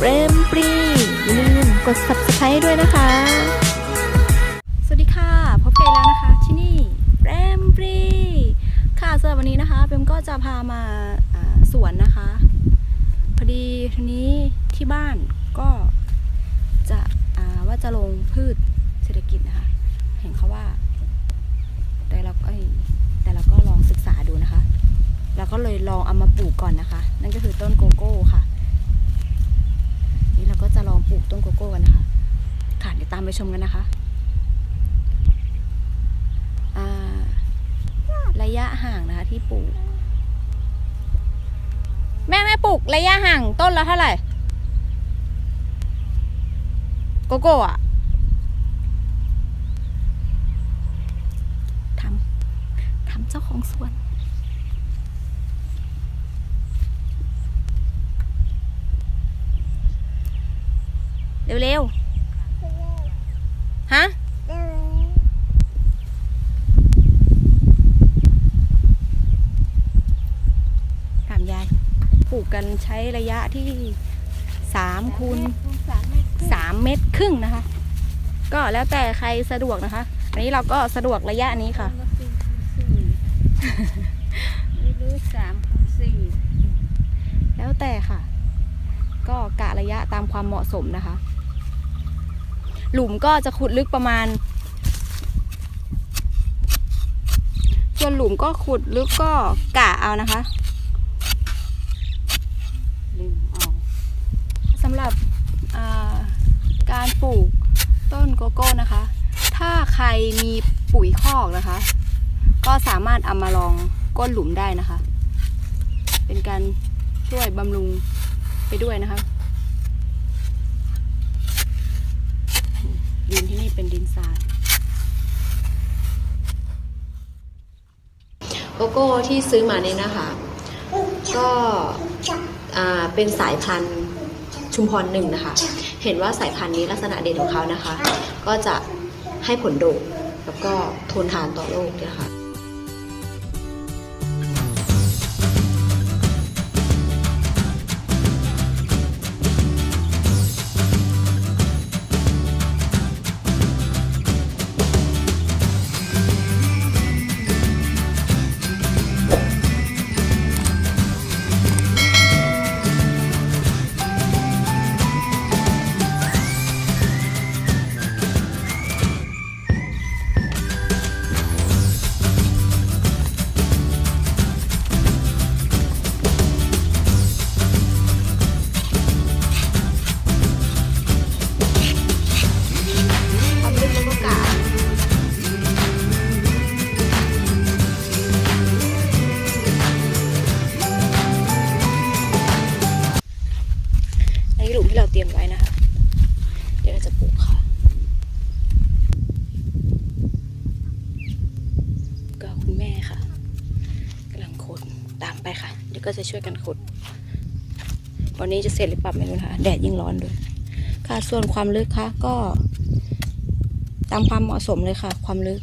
เฟรมปรีอย่าลืมกด subscribe ด้วยนะคะ สวัสดีค่ะ พบกันแล้วนะคะที่นี่เฟรมปรีค่ะสำหรับวันนี้นะคะเบมก็จะพามาสวนนะคะ พอดีทีนี้ที่บ้านก็จะว่าจะลงพืชเศรษฐกิจนะคะ เห็นเขาว่า แต่เราก็แต่เราก็ลองศึกษาดูนะคะ เราก็เลยลองเอามาปลูกก่อนนะคะ นั่นก็คือต้นโกโก้ค่ะ ก็จะลองปลูกต้นโกโก้กันนะคะค่ะเดี๋ยวตามไปชมกันนะคะระยะห่างนะคะที่ปลูก แม่แม่ปลูกระยะห่างต้นละเท่าไหร่โกโก้อะทำทำเจ้าของสวน เร็วๆ ฮะ ถามยาย ปลูกกันใช้ระยะที่สามคูณสามเมตรสามเมตรครึ่งนะคะ ก็แล้วแต่ใครสะดวกนะคะ อันนี้เราก็สะดวกระยะนี้ค่ะสี่คูณสี่หรือสามคูณสี่แล้วแต่ค่ะ ก็กะระยะตามความเหมาะสมนะคะ หลุมก็จะขุดลึกประมาณ ส่วนหลุมก็ขุดลึกก็กะเอานะคะลืมเอาสำหรับาการปลูกต้นโกโก้นะคะ ถ้าใครมีปุ๋ยคอกนะคะ ก็สามารถเอามาลองก้นหลุมได้นะคะ เป็นการช่วยบำรุงไปด้วยนะคะ ดินที่นี่เป็นดินทรายโกโก้ที่ซื้อมาเนี่ยนะคะ ก็เป็นสายพันธุ์ชุมพรหนึ่งนะคะ เห็นว่าสายพันธุ์นี้ลักษณะเด่นของเขานะคะ ก็จะให้ผลโดกแล้วก็ทนทานต่อโรคนะคะ ตามไปค่ะ เดี๋ยวก็จะช่วยกันขุด วันนี้จะเสร็จหรือเปล่าไม่รู้นะคะแดดยิ่งร้อนด้วย ค่ะ ส่วนความลึกคะก็ ตามความเหมาะสมเลยค่ะ ความลึก